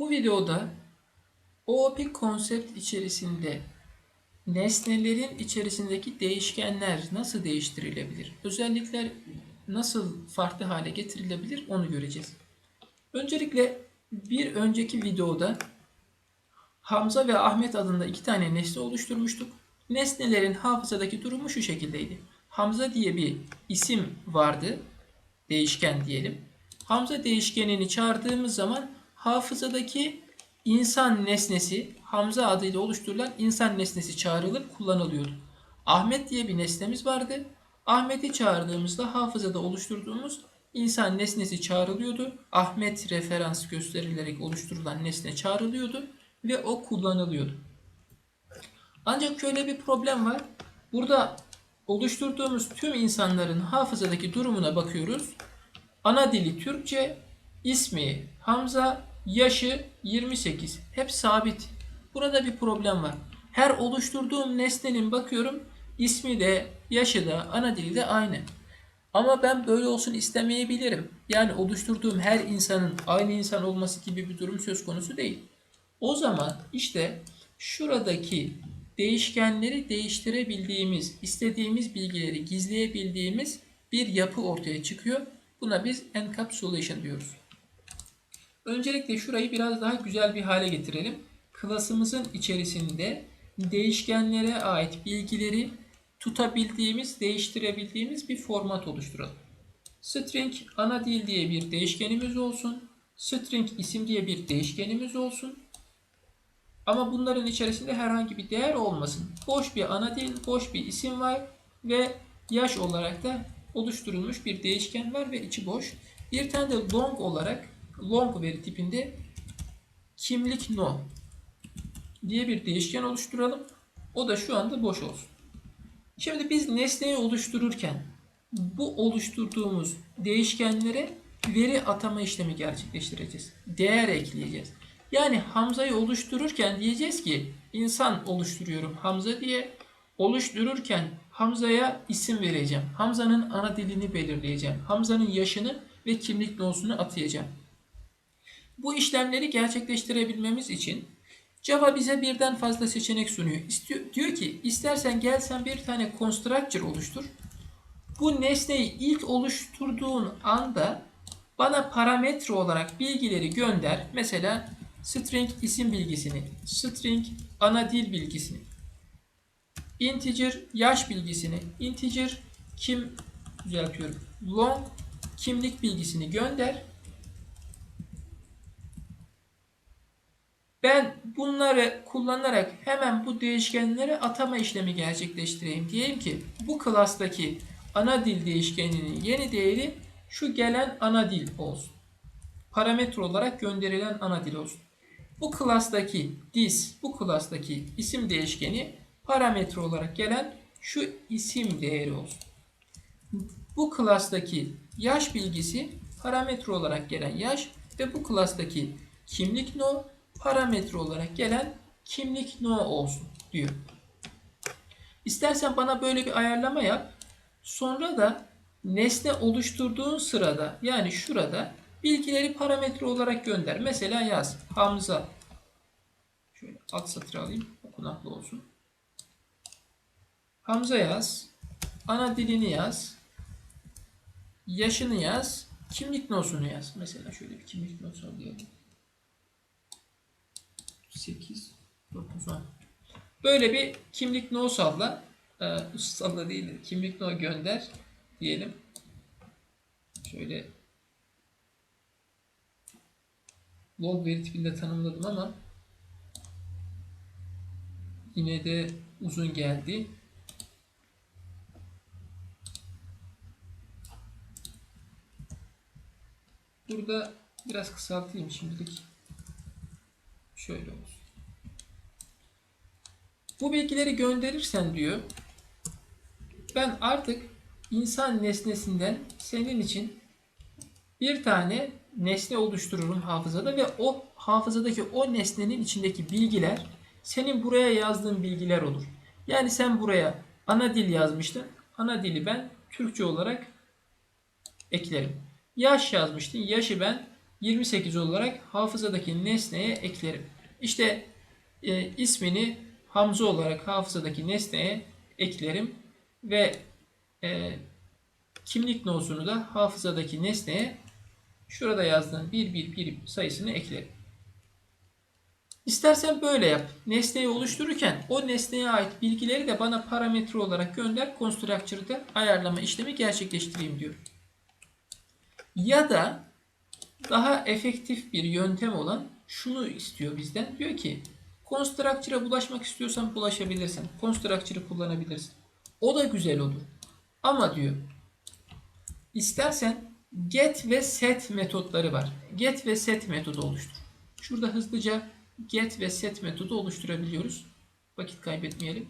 Bu videoda OOP konsept içerisinde nesnelerin içerisindeki değişkenler nasıl değiştirilebilir? Özellikler nasıl farklı hale getirilebilir onu göreceğiz. Öncelikle bir önceki videoda Hamza ve Ahmet adında iki tane nesne oluşturmuştuk. Nesnelerin hafızadaki durumu şu şekildeydi. Hamza diye bir isim vardı. Değişken diyelim. Hamza değişkenini çağırdığımız zaman hafızadaki insan nesnesi Hamza adıyla oluşturulan insan nesnesi çağrılıp kullanılıyordu. Ahmet diye bir nesnemiz vardı. Ahmet'i çağırdığımızda hafızada oluşturduğumuz insan nesnesi çağrılıyordu. Ahmet referans gösterilerek oluşturulan nesne çağrılıyordu ve o kullanılıyordu. Ancak şöyle bir problem var. Burada oluşturduğumuz tüm insanların hafızadaki durumuna bakıyoruz. Ana dili Türkçe, ismi Hamza, yaşı 28. Hep sabit. Burada bir problem var. Her oluşturduğum nesnenin bakıyorum ismi de yaşı da ana dili de aynı. Ama ben böyle olsun istemeyebilirim. Yani oluşturduğum her insanın aynı insan olması gibi bir durum söz konusu değil. O zaman işte şuradaki değişkenleri değiştirebildiğimiz, istediğimiz bilgileri gizleyebildiğimiz bir yapı ortaya çıkıyor. Buna biz encapsulation diyoruz. Öncelikle şurayı biraz daha güzel bir hale getirelim. Klasımızın içerisinde değişkenlere ait bilgileri tutabildiğimiz, değiştirebildiğimiz bir format oluşturalım. String ana dil diye bir değişkenimiz olsun. String isim diye bir değişkenimiz olsun. Ama bunların içerisinde herhangi bir değer olmasın. Boş bir ana dil, boş bir isim var ve yaş olarak da oluşturulmuş bir değişken var ve içi boş. Bir tane de long olarak long veri tipinde kimlik no diye bir değişken oluşturalım. O da şu anda boş olsun. Şimdi biz nesneyi oluştururken bu oluşturduğumuz değişkenlere veri atama işlemi gerçekleştireceğiz. Değer ekleyeceğiz. Yani Hamza'yı oluştururken diyeceğiz ki insan oluşturuyorum Hamza diye oluştururken Hamza'ya isim vereceğim. Hamza'nın ana dilini belirleyeceğim. Hamza'nın yaşını ve kimlik nosunu atayacağım. Bu işlemleri gerçekleştirebilmemiz için Java bize birden fazla seçenek sunuyor. İstiyor, diyor ki istersen gel sen bir tane constructor oluştur. Bu nesneyi ilk oluşturduğun anda bana parametre olarak bilgileri gönder. Mesela string isim bilgisini, string ana dil bilgisini, integer yaş bilgisini, integer kim düzeltiyorum, long kimlik bilgisini gönder. Ben bunları kullanarak hemen bu değişkenlere atama işlemi gerçekleştireyim. Diyelim ki bu klastaki ana dil değişkeninin yeni değeri şu gelen ana dil olsun. Parametre olarak gönderilen ana dil olsun. Bu klastaki dis, bu klastaki isim değişkeni parametre olarak gelen şu isim değeri olsun. Bu klastaki yaş bilgisi parametre olarak gelen yaş ve bu klastaki kimlik no parametre olarak gelen kimlik no olsun diyor. İstersen bana böyle bir ayarlama yap. Sonra da nesne oluşturduğun sırada yani şurada bilgileri parametre olarak gönder. Mesela yaz Hamza. Şöyle alt satır alayım. Okunaklı olsun. Hamza yaz. Ana dilini yaz. Yaşını yaz. Kimlik nosunu yaz. Mesela şöyle bir kimlik nosu alayım. 8, 9, 10. Böyle bir kimlik no salla. Ee, salla değil, kimlik no gönder diyelim. Şöyle log veri tipinde tanımladım ama yine de uzun geldi. Burada biraz kısaltayım şimdilik. Şöyle olsun. Bu bilgileri gönderirsen diyor ben artık insan nesnesinden senin için bir tane nesne oluştururum hafızada ve o hafızadaki o nesnenin içindeki bilgiler senin buraya yazdığın bilgiler olur. Yani sen buraya ana dil yazmıştın. Ana dili ben Türkçe olarak eklerim. Yaş yazmıştın. Yaşı ben 28 olarak hafızadaki nesneye eklerim. İşte e, ismini Hamza olarak hafızadaki nesneye eklerim ve e, kimlik nosunu da hafızadaki nesneye şurada yazdığım 111 sayısını eklerim. İstersen böyle yap. Nesneyi oluştururken o nesneye ait bilgileri de bana parametre olarak gönder. Constructor'da ayarlama işlemi gerçekleştireyim diyor. Ya da daha efektif bir yöntem olan şunu istiyor bizden. Diyor ki Constructor'a bulaşmak istiyorsan bulaşabilirsin. Constructor'ı kullanabilirsin. O da güzel olur. Ama diyor istersen get ve set metotları var. Get ve set metodu oluştur. Şurada hızlıca get ve set metodu oluşturabiliyoruz. Vakit kaybetmeyelim.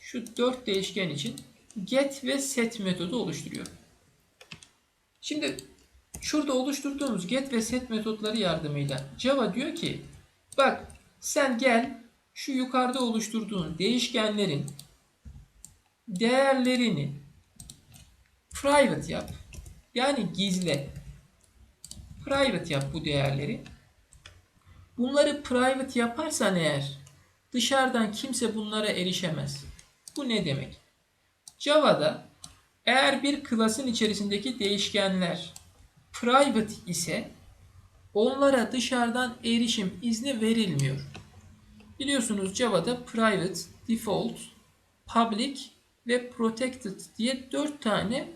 Şu dört değişken için get ve set metodu oluşturuyorum. Şimdi şurada oluşturduğumuz get ve set metotları yardımıyla Java diyor ki bak sen gel şu yukarıda oluşturduğun değişkenlerin değerlerini private yap. Yani gizle. Private yap bu değerleri. Bunları private yaparsan eğer dışarıdan kimse bunlara erişemez. Bu ne demek? Java'da eğer bir klasın içerisindeki değişkenler private ise onlara dışarıdan erişim izni verilmiyor. Biliyorsunuz Java'da private, default, public ve protected diye 4 tane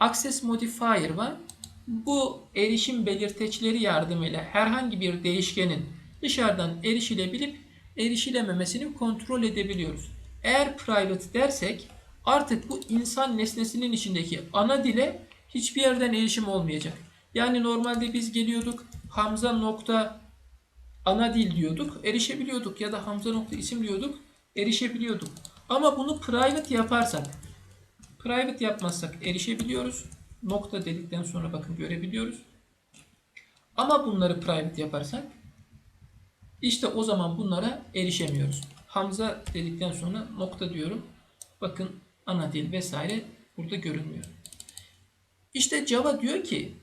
access modifier var. Bu erişim belirteçleri yardımıyla herhangi bir değişkenin dışarıdan erişilebilip erişilememesini kontrol edebiliyoruz. Eğer private dersek artık bu insan nesnesinin içindeki ana dile hiçbir yerden erişim olmayacak. Yani normalde biz geliyorduk Hamza nokta ana dil diyorduk, erişebiliyorduk ya da Hamza nokta isim diyorduk, erişebiliyorduk. Ama bunu private yaparsak, private yapmazsak erişebiliyoruz. Nokta dedikten sonra bakın görebiliyoruz. Ama bunları private yaparsak işte o zaman bunlara erişemiyoruz. Hamza dedikten sonra nokta diyorum. Bakın ana dil vesaire burada görünmüyor. İşte Java diyor ki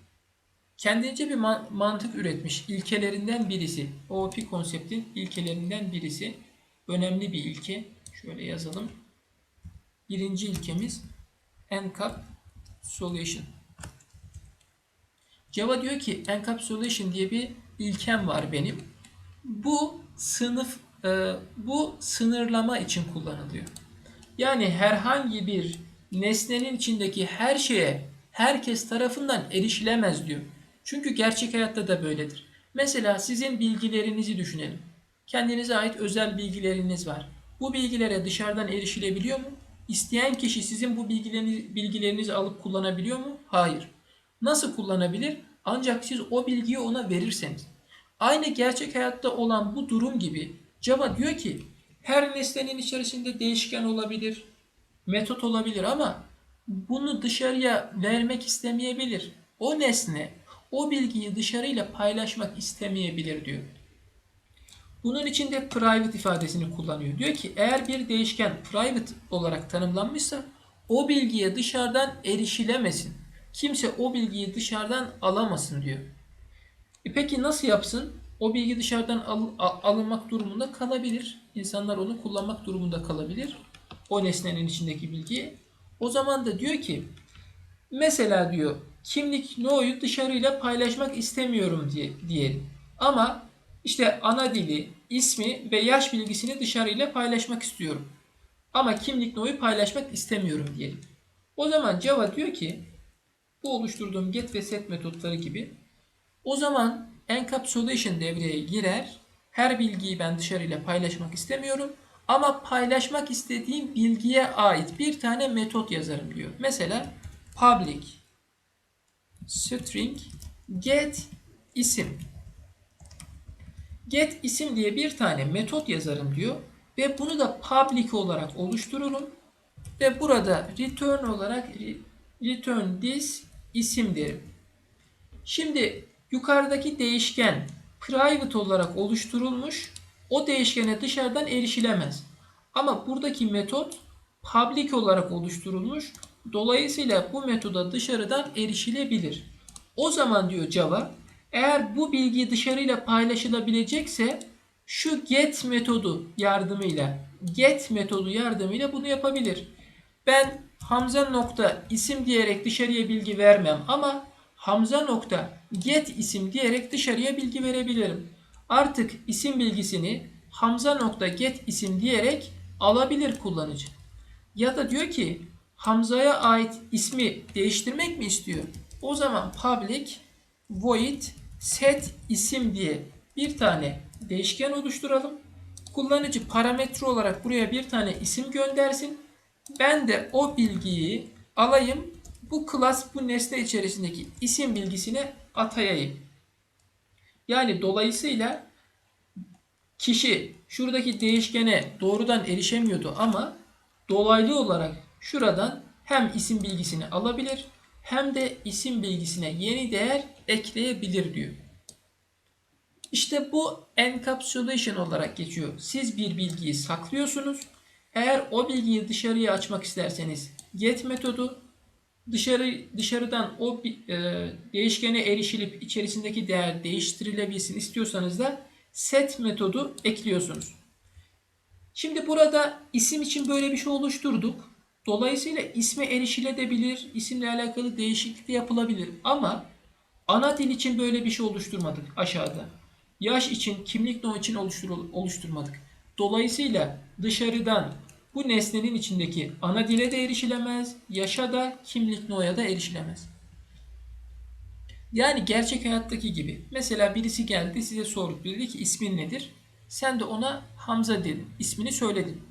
kendince bir mantık üretmiş. İlkelerinden birisi. OOP konseptin ilkelerinden birisi. Önemli bir ilke. Şöyle yazalım. Birinci ilkemiz encapsulation. Java diyor ki encapsulation diye bir ilkem var benim. Bu sınıf e, bu sınırlama için kullanılıyor. Yani herhangi bir nesnenin içindeki her şeye herkes tarafından erişilemez diyor. Çünkü gerçek hayatta da böyledir. Mesela sizin bilgilerinizi düşünelim. Kendinize ait özel bilgileriniz var. Bu bilgilere dışarıdan erişilebiliyor mu? İsteyen kişi sizin bu bilgilerinizi, alıp kullanabiliyor mu? Hayır. Nasıl kullanabilir? Ancak siz o bilgiyi ona verirseniz. Aynı gerçek hayatta olan bu durum gibi Java diyor ki her nesnenin içerisinde değişken olabilir, metot olabilir ama bunu dışarıya vermek istemeyebilir. O nesne o bilgiyi dışarıyla paylaşmak istemeyebilir diyor. Bunun için de private ifadesini kullanıyor. Diyor ki eğer bir değişken private olarak tanımlanmışsa o bilgiye dışarıdan erişilemesin. Kimse o bilgiyi dışarıdan alamasın diyor. E peki nasıl yapsın? O bilgi dışarıdan al, alınmak durumunda kalabilir. İnsanlar onu kullanmak durumunda kalabilir. O nesnenin içindeki bilgiyi. O zaman da diyor ki mesela diyor kimlik no'yu dışarıyla paylaşmak istemiyorum diye diyelim. Ama işte ana dili, ismi ve yaş bilgisini dışarıyla paylaşmak istiyorum. Ama kimlik no'yu paylaşmak istemiyorum diyelim. O zaman Java diyor ki bu oluşturduğum get ve set metotları gibi o zaman encapsulation devreye girer. Her bilgiyi ben dışarıyla paylaşmak istemiyorum. Ama paylaşmak istediğim bilgiye ait bir tane metot yazarım diyor. Mesela public string get isim. Get isim diye bir tane metot yazarım diyor. Ve bunu da public olarak oluştururum. Ve burada return olarak return this isim derim. Şimdi yukarıdaki değişken private olarak oluşturulmuş. O değişkene dışarıdan erişilemez. Ama buradaki metot public olarak oluşturulmuş. Dolayısıyla bu metoda dışarıdan erişilebilir. O zaman diyor Java Eğer bu bilgi dışarıyla paylaşılabilecekse şu get metodu yardımıyla get metodu yardımıyla bunu yapabilir. Ben Hamza nokta isim diyerek dışarıya bilgi vermem ama Hamza nokta get isim diyerek dışarıya bilgi verebilirim. Artık isim bilgisini Hamza nokta get isim diyerek alabilir kullanıcı. Ya da diyor ki Hamza'ya ait ismi değiştirmek mi istiyor? O zaman public void set isim diye bir tane değişken oluşturalım. Kullanıcı parametre olarak buraya bir tane isim göndersin. Ben de o bilgiyi alayım. Bu class bu nesne içerisindeki isim bilgisine atayayım. Yani dolayısıyla kişi şuradaki değişkene doğrudan erişemiyordu ama dolaylı olarak şuradan hem isim bilgisini alabilir hem de isim bilgisine yeni değer ekleyebilir diyor. İşte bu encapsulation olarak geçiyor. Siz bir bilgiyi saklıyorsunuz. Eğer o bilgiyi dışarıya açmak isterseniz get metodu dışarı dışarıdan o e, değişkene erişilip içerisindeki değer değiştirilebilsin istiyorsanız da set metodu ekliyorsunuz. Şimdi burada isim için böyle bir şey oluşturduk. Dolayısıyla isme erişilebilir, isimle alakalı değişiklik de yapılabilir. Ama ana dil için böyle bir şey oluşturmadık aşağıda. Yaş için, kimlik no için oluşturmadık. Dolayısıyla dışarıdan bu nesnenin içindeki ana dile de erişilemez, yaşa da, kimlik no'ya da erişilemez. Yani gerçek hayattaki gibi. Mesela birisi geldi size sordu. Dedi ki ismin nedir? Sen de ona Hamza dedin. İsmini söyledin.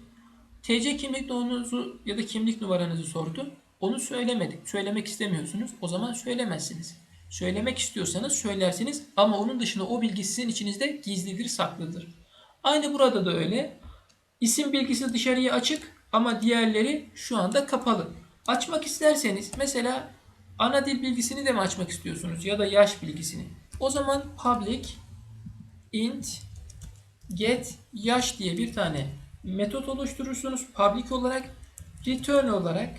TC kimlik numaranızı ya da kimlik numaranızı sordu. Onu söylemedik. Söylemek istemiyorsunuz. O zaman söylemezsiniz. Söylemek istiyorsanız söylersiniz ama onun dışında o bilgi sizin içinizde gizlidir, saklıdır. Aynı burada da öyle. İsim bilgisi dışarıya açık ama diğerleri şu anda kapalı. Açmak isterseniz mesela ana dil bilgisini de mi açmak istiyorsunuz ya da yaş bilgisini? O zaman public int get yaş diye bir tane metot oluşturursunuz. Public olarak return olarak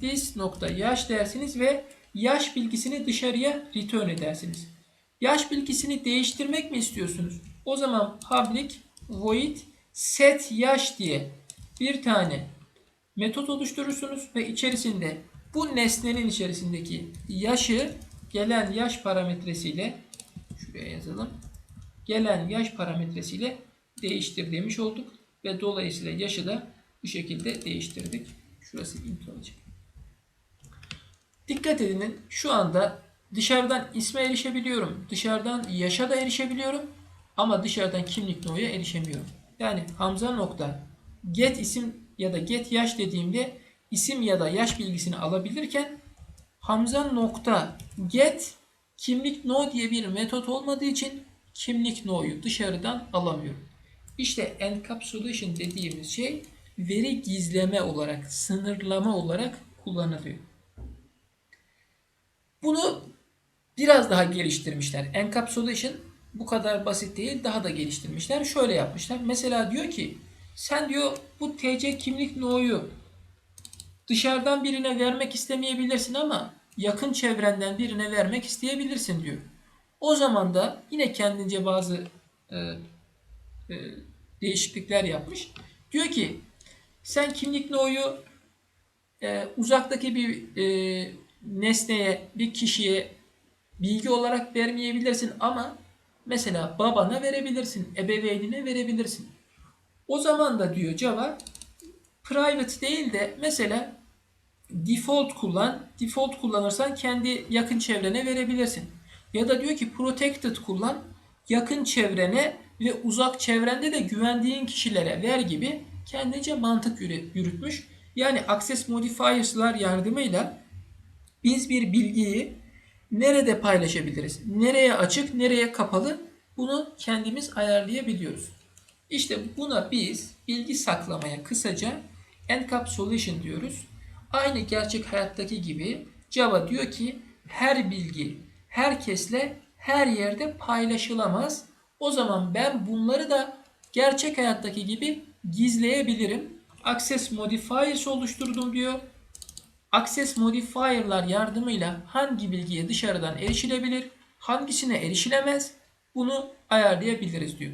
this nokta yaş dersiniz ve yaş bilgisini dışarıya return edersiniz. Yaş bilgisini değiştirmek mi istiyorsunuz? O zaman public void set yaş diye bir tane metot oluşturursunuz ve içerisinde bu nesnenin içerisindeki yaşı gelen yaş parametresiyle şuraya yazalım. Gelen yaş parametresiyle değiştir demiş olduk ve dolayısıyla yaşı da bu şekilde değiştirdik. Şurası int olacak. Dikkat edin şu anda dışarıdan isme erişebiliyorum. Dışarıdan yaşa da erişebiliyorum. Ama dışarıdan kimlik no'ya erişemiyorum. Yani Hamza nokta get isim ya da get yaş dediğimde isim ya da yaş bilgisini alabilirken Hamza nokta get kimlik no diye bir metot olmadığı için kimlik no'yu dışarıdan alamıyorum. İşte encapsulation dediğimiz şey veri gizleme olarak, sınırlama olarak kullanılıyor. Bunu biraz daha geliştirmişler. Encapsulation bu kadar basit değil, daha da geliştirmişler. Şöyle yapmışlar. Mesela diyor ki sen diyor bu TC kimlik no'yu dışarıdan birine vermek istemeyebilirsin ama yakın çevrenden birine vermek isteyebilirsin diyor. O zaman da yine kendince bazı e, e, değişiklikler yapmış. Diyor ki sen kimlik no'yu e, uzaktaki bir e, nesneye, bir kişiye bilgi olarak vermeyebilirsin ama mesela babana verebilirsin, ebeveynine verebilirsin. O zaman da diyor Java private değil de mesela default kullan. Default kullanırsan kendi yakın çevrene verebilirsin. Ya da diyor ki protected kullan. Yakın çevrene ve uzak çevrende de güvendiğin kişilere ver gibi kendince mantık yürütmüş. Yani access modifiers'lar yardımıyla biz bir bilgiyi nerede paylaşabiliriz? Nereye açık, nereye kapalı? Bunu kendimiz ayarlayabiliyoruz. İşte buna biz bilgi saklamaya kısaca encapsulation diyoruz. Aynı gerçek hayattaki gibi Java diyor ki her bilgi herkesle her yerde paylaşılamaz. O zaman ben bunları da gerçek hayattaki gibi gizleyebilirim. Access modifiers oluşturdum diyor. Access modifier'lar yardımıyla hangi bilgiye dışarıdan erişilebilir, hangisine erişilemez bunu ayarlayabiliriz diyor.